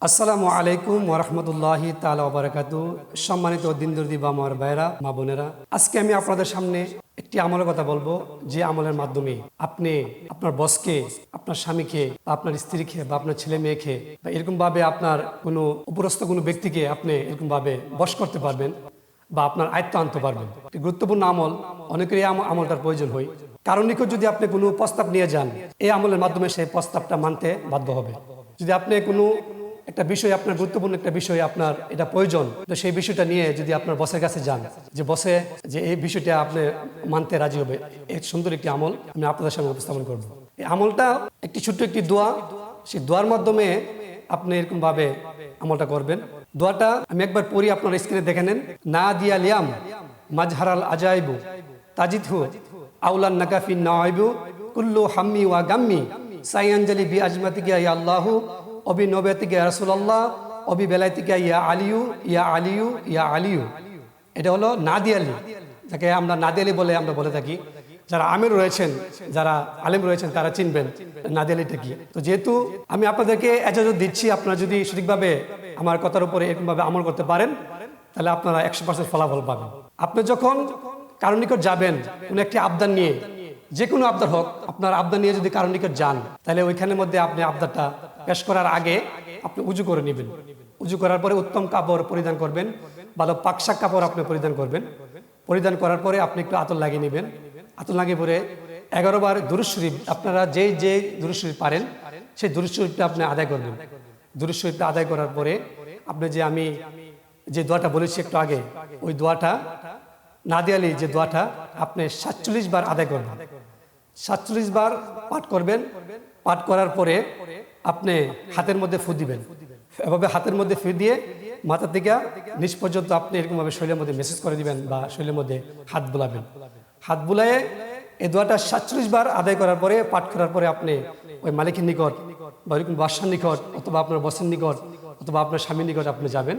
আসসালামু আলাইকুম ওরহমতুল্লাহি তালা সম্মানিত দিনদর্দি বা আমার ভাইরা মা বোনেরা, আজকে আমি আপনাদের সামনে একটি আমলের কথা বলব, যে আমলের মাধ্যমে আপনি আপনার বসকে, আপনার স্বামীকে, বা আপনার স্ত্রীকে, বা আপনার ছেলে মেয়েকে, বা এরকম ভাবে আপনার কোনো উপরস্থ কোনো ব্যক্তিকে আপনি এরকম ভাবে বশ করতে পারবেন, বা আপনার আয়ত্ত আনতে পারবেন। গুরুত্বপূর্ণ আমল, অনেকেরই আম- আমলটার প্রয়োজন হয়। কারণ নিকট যদি আপনি কোনো প্রস্তাব নিয়ে যান, এই আমলের মাধ্যমে সেই প্রস্তাবটা মানতে বাধ্য হবে। যদি আপনি কোনো একটা বিষয় আপনার গুরুত্বপূর্ণ একটা বিষয় আপনার, এটা প্রয়োজন। তো সেই বিষয়টা নিয়ে যদি আপনার বসের কাছে যান, যে বসে যে এই বিষয়টা আপনি মানতে রাজি হবে এই সুন্দর একটি আমল আমি আপনাদের সামনে উপস্থাপন করব। এই আমলটা একটি ছোট্ট একটি দোয়া। সেই দোয়ার মাধ্যমে আপনি এরকম ভাবে আমলটা করবেন। দোয়াটা আমি একবার পড়ি, আপনার স্ক্রিনে দেখে নেন। না দিয়া লিয়াম মাজহারাল আজাইবু তাজিদ হু আউলান নাকাফি নাইবু কুল্লু হাম্মি ওয়া গাম্মি সাইয়াঞ্জলি বি আজমাতিকা ইয়া আল্লাহু অবি নবেতিকা রাসূলুল্লাহ, অবি বেলাইতিকা ইয়া আলিয়ু ইয়া আলিয়ু ইয়া আলিয়ু এটা হলো নাদি আলী। যাকে আমরা নাদি আলী বলে আমরা বলে থাকি। যারা আমির রয়েছেন, যারা আলেম রয়েছেন, তারা চিনবেন নাদি আলীটা কি। তো যেহেতু আমি আপনাদেরকে এজাজত দিচ্ছি, আপনারা যদি সঠিকভাবে আমার কথার উপরে এরকমভাবে আমল করতে পারেন, তাহলে আপনারা একশো পার্সেন্ট ফলাফল পাবেন। আপনি যখন কারণ নিকট যাবেন, কোনো একটি আবদান নিয়ে যে কোনো আবদার হোক, আপনার আবদার নিয়ে যদি কারণ নিকট যান, তাহলে ওইখানের মধ্যে আপনি আবদারটা পেশ করার আগে আপনি উজু করে নেবেন। উজু করার পরে উত্তম কাপড় পরিধান করবেন, ভালো পাকশাক কাপড় আপনি পরিধান করবেন। পরিধান করার পরে আপনি একটু আতর লাগিয়ে নেবেন। আতর লাগিয়ে পরে এগারো বার দুরুজ শরীফ আপনারা যে যে দুরুজ শরীফ পারেন, সেই দুরুজ শরীফটা আপনি আদায় করবেন দুরুজ শরীফটা আদায় করার পরে আপনি যে আমি যে দোয়াটা বলেছি একটু আগে, ওই দোয়াটা নাদিয়ালি যে দোয়াটা আপনি সাতচল্লিশ বার আদায় করবেন। সাতচল্লিশ বার পাঠ করবেন। পাঠ করার পরে আপনি হাতের মধ্যে ফু দিবেন। এভাবে হাতের মধ্যে ফু দিয়ে মাথা থেকে নিচ পর্যন্ত আপনি এরকমভাবে শরীরের মধ্যে মেসেজ করে দিবেন বা শরীরের মধ্যে হাত বুলাবেন। হাত বুলায়ে এই দোয়াটা সাতচল্লিশ বার আদায় করার পরে, পাঠ করার পরে আপনি ওই মালিকের নিকট বা এরকম বাসার নিকট অথবা আপনার বসের নিকট অথবা আপনার স্বামীর নিকট আপনি যাবেন।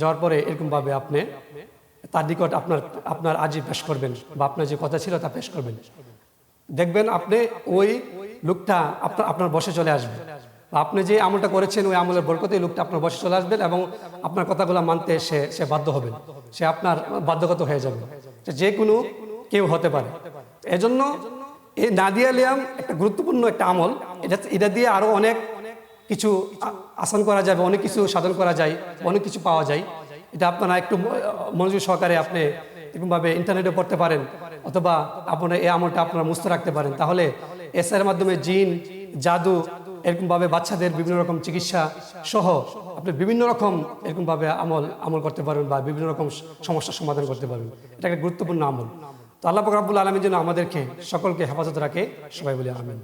যাওয়ার পরে এরকমভাবে আপনি তার নিকট আপনার আপনার আজই পেশ করবেন বা আপনার যে কথা ছিল তা পেশ করবেন। দেখবেন আপনি ওই লোকটা আপনার আপনার বসে চলে আসবে। আপনি যে আমলটা করেছেন, ওই আমলের বরকতে লোকটা আপনার বসে চলে আসবেন এবং আপনার কথাগুলো মানতে সে সে বাধ্য হবেন। সে আপনার বাধ্যগত হয়ে যাবে। যে কোনো কেউ হতে পারে। এজন্য এই নাদিয়া লিয়াম একটা গুরুত্বপূর্ণ একটা আমল। এটা এটা দিয়ে আরও অনেক কিছু আসান করা যাবে অনেক কিছু সাধন করা যায়, অনেক কিছু পাওয়া যায়। এটা আপনারা একটু মনোযোগ সহকারে আপনি এরকমভাবে ইন্টারনেটে পড়তে পারেন। অথবা আপনার এই আমলটা আপনারা মুস্ত রাখতে পারেন। তাহলে এসআর মাধ্যমে জিন, জাদু, এরকমভাবে বাচ্চাদের বিভিন্ন রকম চিকিৎসা সহ আপনি বিভিন্ন রকম এরকমভাবে আমল আমল করতে পারবেন বা বিভিন্ন রকম সমস্যার সমাধান করতে পারবেন। এটা একটা গুরুত্বপূর্ণ আমল। তো আল্লাহ রাব্বুল আলমী যেন আমাদেরকে সকলকে হেফাজত রাখে। সবাই বলে আমিন।